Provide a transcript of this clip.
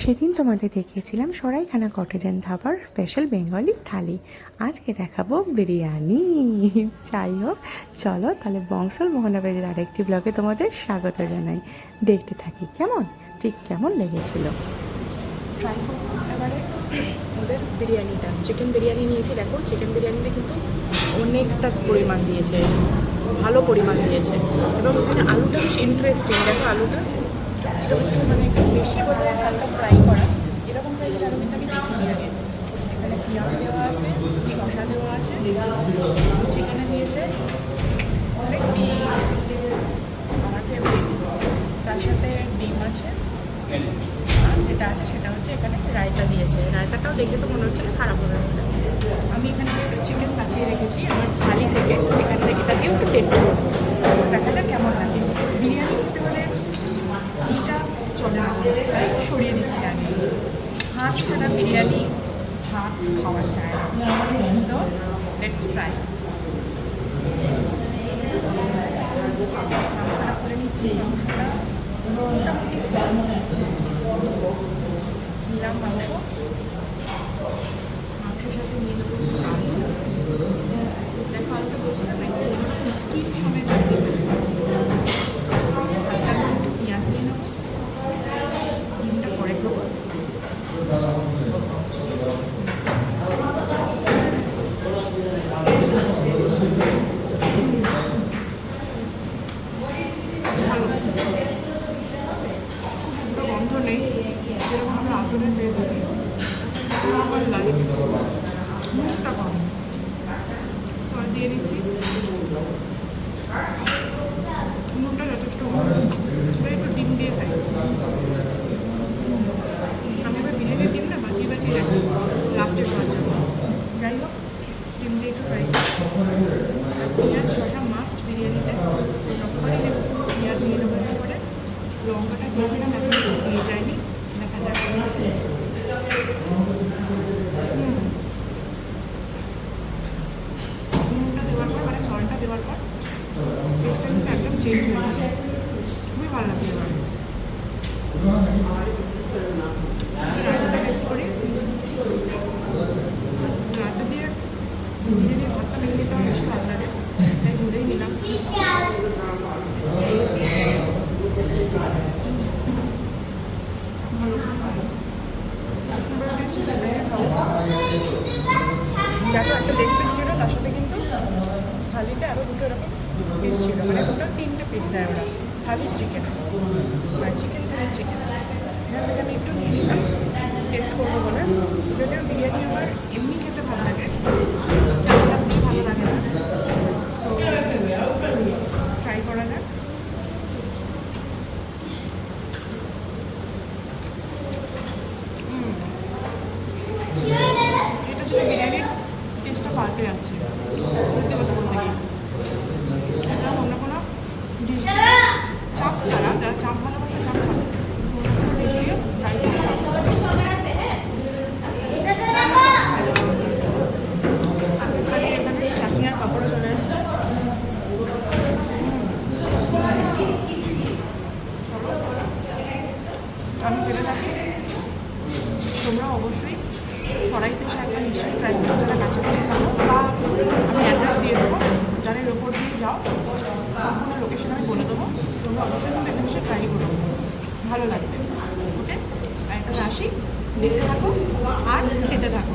সেদিন তোমাদের দেখিয়েছিলাম সরাইখানা কটেজেন ধাবার স্পেশাল বেঙ্গলি থালি। আজকে দেখাবো বিরিয়ানি। যাই হোক চলো তাহলে বংশল মোহনাবাদের আরেকটি ব্লগে তোমাদের স্বাগত জানাই। দেখতে থাকি কেমন? ঠিক কেমন লেগেছিল? ট্রাই ওদের বিরিয়ানিটা। চিকেন বিরিয়ানি নিয়েছি, দেখো চিকেন বিরিয়ানিটা কিন্তু অনেকটা পরিমাণ দিয়েছে। ভালো পরিমাণ দিয়েছে। এবং ওখানে আলুটা বেশ ইন্টারেস্টিং দেখো আলুটা একটু মানে একটু বেশি বোধ ফ্রাই করা এরকম সাইজের আলু কিন্তু আমি দেখিনি আগে এখানে পেঁয়াজ দেওয়া আছে শসা দেওয়া আছে চিকেনে দিয়েছে অনেক পিস আমার তার সাথে ডিম আছে আর যেটা আছে সেটা হচ্ছে এখানে রায়তা দিয়েছে রায়তাটাও দেখে তো মনে হচ্ছে না খারাপ হবে আমি এখানে চিকেন বাঁচিয়ে রেখেছি, আমার থালি থেকে, এখান থেকে দিয়ে একটু টেস্ট করব। দেখা যাক কেমন লাগে বিরিয়ানি খেতে হলে এটা চলে না তাই সরিয়ে দিচ্ছি আগে হাত ছাড়া বিরিয়ানি, ভাত খাওয়া যায় না। সো লেটস ট্রাই মাংসটা করে নিচ্ছি মাংসটা মোটামুটি। নিলাম মাংস। মাংসের সাথে নিয়ে নেব একটু আলু। দেখো, আলুটা বলছিলাম একটু স্কিন সমেত আর কি হালকা করে একটু পেঁয়াজ নিয়ে নেব ডিমটা পরে দেবো ভালো কোনো গন্ধ নেই আমার লাগে। মুখটা কম। সল দিয়ে দিচ্ছি। মুখটা যথেষ্ট একটু ডিম দিয়ে খাই। আমি এবার বিরিয়ানির ডিম না বাঁচিয়ে বাঁচিয়ে রাখি লাস্টে খাওয়ার জন্য। যাই হোক, ডিম দিয়ে একটু ফ্রাই পেঁয়াজ, শসা মাস্ট বিরিয়ানিতে। যতবারই পেঁয়াজ নিয়ে নেব করে লঙ্কাটা চেয়েছিলাম এখন দিয়ে যায়নি দেখা যাক হুম। নুনটা দেওয়ার পর মানে সল্টটা দেওয়ার পর টেস্টটা কিন্তু একদম চেঞ্জ হয়ে গেছে খুবই ভালো লাগছে এবার রায়তাটা টেস্ট করি রায়তা দিয়ে বিরিয়ানির ভাতটা মেখে নিতে আমার বেশি ভালো লাগে। দেখো একটা লেগ পিস তার সাথে কিন্তু থালিতে আরও দুটো এরকম পিস ছিল মানে টোটাল তিনটে পিস দেয় ওরা থালির চিকেন আর চিকেন থালির চিকেন এখান থেকে আমি একটু নিয়ে নিলাম। টেস্ট করব বলে। যদিও বিরিয়ানি আমার এমনি খেতে ভালো লাগে। চালটা ভালো লাগে না। সো ট্রাই করা যাক। এটা ছিল বিরিয়ানির টেস্টটা পাল্টে যাচ্ছে। আমি ফেলে থাকি। তোমরা অবশ্যই সরাইতে এসে একবার নিশ্চয়ই ট্রাই করো যারা কাছাকাছি থাকো বা আমি অ্যাড্রেস দিয়ে দেবো যারা এর ওপর দিয়ে যাও, সম্পূর্ণ লোকেশন আমি বলে দেবো। তোমরা অবশ্যই কিন্তু এখানে এসে ট্রাই করো। ভালো লাগবে। ওকে? এখানে আসি। দেখতে থাকো আর খেতে থাকো।